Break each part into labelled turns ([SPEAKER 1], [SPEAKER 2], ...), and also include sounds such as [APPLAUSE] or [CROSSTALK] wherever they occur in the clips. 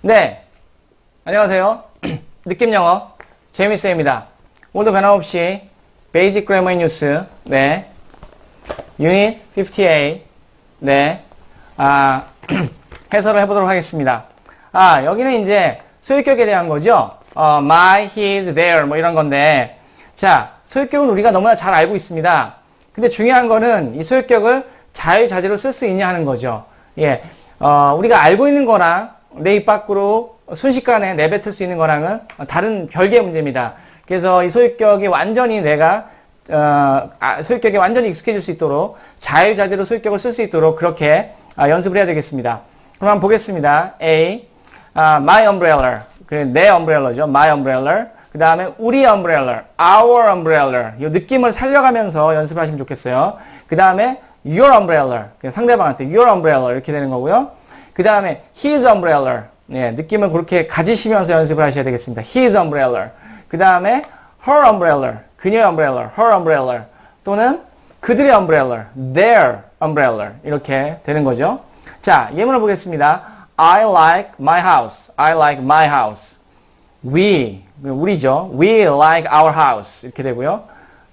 [SPEAKER 1] 네. 안녕하세요. [CLEARS THROAT] 느낌 영어 재미쌤입니다. 오늘도 변함없이 베이직 그래머 뉴스 네. 유닛 58 네. 아, [CLEARS THROAT] 해설을 해 보도록 하겠습니다. 아, 여기는 이제 소유격에 대한 거죠. 어, my, his, their 뭐 이런 건데 자, 소유격은 우리가 너무나 잘 알고 있습니다. 근데 중요한 거는 이 소유격을 자유자재로 쓸 수 있냐 하는 거죠. 예. 어, 우리가 알고 있는 거랑 내 입 밖으로 순식간에 내뱉을 수 있는 거랑은 다른 별개의 문제입니다. 그래서 이 소유격이 완전히 내가 어, 아, 소유격에 완전히 익숙해질 수 있도록 자유자재로 소유격을 쓸 수 있도록 그렇게 아, 연습을 해야 되겠습니다. 그럼 한번 보겠습니다. A, 아, my umbrella. 그내 umbrel라죠. my umbrella. 그 다음에 우리 umbrella, our umbrella. 이 느낌을 살려가면서 연습하시면 좋겠어요. 그 다음에 your umbrella. 상대방한테 your umbrella 이렇게 되는 거고요. 그 다음에 his umbrella. 예, 느낌을 그렇게 가지시면서 연습을 하셔야 되겠습니다. his umbrella. 그 다음에 her umbrella. 그녀의 umbrella, her umbrella. 또는 그들의 umbrella, their umbrella. 이렇게 되는 거죠. 자, 예문을 보겠습니다. I like my house. I like my house. We, 우리죠. We like our house. 이렇게 되고요.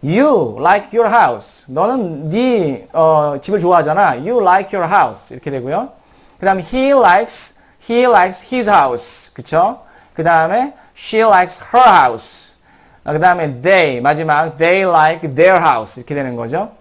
[SPEAKER 1] You like your house. 너는 네 어, 집을 좋아하잖아. You like your house. 이렇게 되고요. 그 다음에 he likes, he likes his house. 그쵸? 그 다음에 she likes her house. 그 다음에 they, 마지막 they like their house. 이렇게 되는 거죠.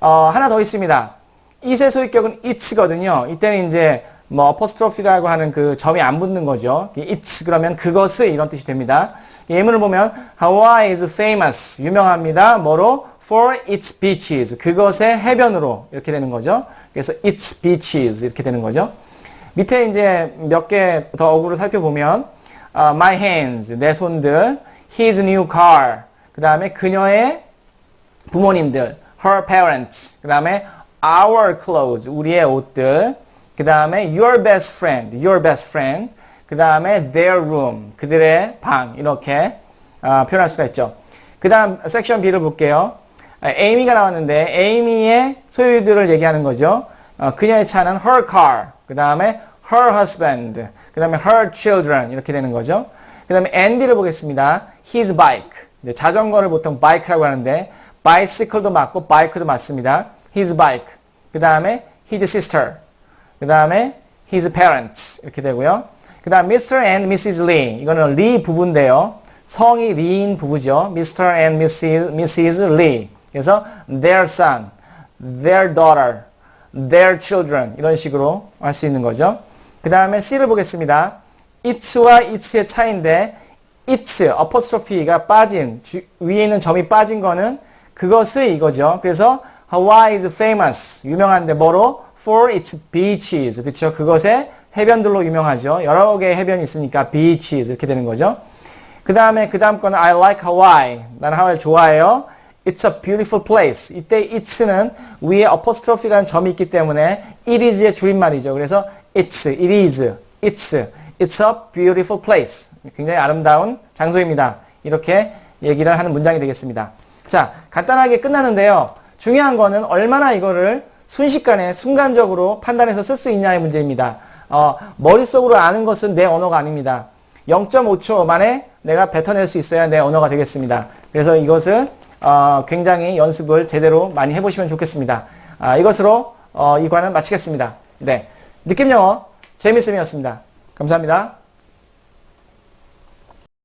[SPEAKER 1] 어, 하나 더 있습니다. 이세 소유격은 it'거든요. 이때는 이제 뭐 apostrophe라고 하는 그 점이 안 붙는 거죠. it's 그러면 그것을 이런 뜻이 됩니다. 예문을 보면 Hawaii is famous 유명합니다. 뭐로 for its beaches 그것의 해변으로 이렇게 되는 거죠. 그래서 its beaches 이렇게 되는 거죠. 밑에 이제 몇 개 더 어구를 살펴보면 uh, my hands 내 손들 his new car 그 다음에 그녀의 부모님들 her parents 그 다음에 our clothes 우리의 옷들 그 다음에 your best friend your best friend 그 다음에 their room 그들의 방 이렇게 어, 표현할 수가 있죠 그 다음 섹션 B를 볼게요 아, 에이미가 나왔는데 에이미의 소유들을 얘기하는 거죠 어, 그녀의 차는 her car 그 다음에 her husband 그 다음에 her children 이렇게 되는 거죠 그 다음에 앤디를 보겠습니다 his bike 자전거를 보통 bike라고 하는데 bicycle도 맞고 bike도 맞습니다 his bike 그 다음에 his sister 그 다음에 his parents 이렇게 되고요. 그 다음 Mr. and Mrs. Lee 이거는 리 부부인데요. 성이 리인 부부죠. Mr. and Mrs. Mrs. Lee 그래서 their son, their daughter, their children 이런 식으로 할 수 있는 거죠. 그 다음에 C를 보겠습니다. it's와 it's의 차이인데 it's, apostrophe가 빠진 주, 위에 있는 점이 빠진 거는 그것을 이거죠. 그래서 Hawaii is famous 유명한데 뭐로? for its beaches. 그렇죠? 그것의 해변들로 유명하죠. 여러 개의 해변이 있으니까 beaches 이렇게 되는 거죠. 그 다음에 그 다음 거는 I like Hawaii. 나는 하와이를 좋아해요. It's a beautiful place. 이때 it's는 위에 apostrophe라는 점이 있기 때문에 it is의 줄임말이죠. 그래서 it's, it is, it's, it's a beautiful place. 굉장히 아름다운 장소입니다. 이렇게 얘기를 하는 문장이 되겠습니다. 자, 간단하게 끝나는데요. 중요한 거는 얼마나 이거를 순식간에 순간적으로 판단해서 쓸 수 있냐의 문제입니다. 어, 머릿속으로 아는 것은 내 언어가 아닙니다. 0.5초 만에 내가 뱉어낼 수 있어야 내 언어가 되겠습니다. 그래서 이것을 어, 굉장히 연습을 제대로 많이 해보시면 좋겠습니다. 아, 이것으로 어, 이 관을 마치겠습니다. 네, 느낌 영어 재미있음이었습니다. 감사합니다.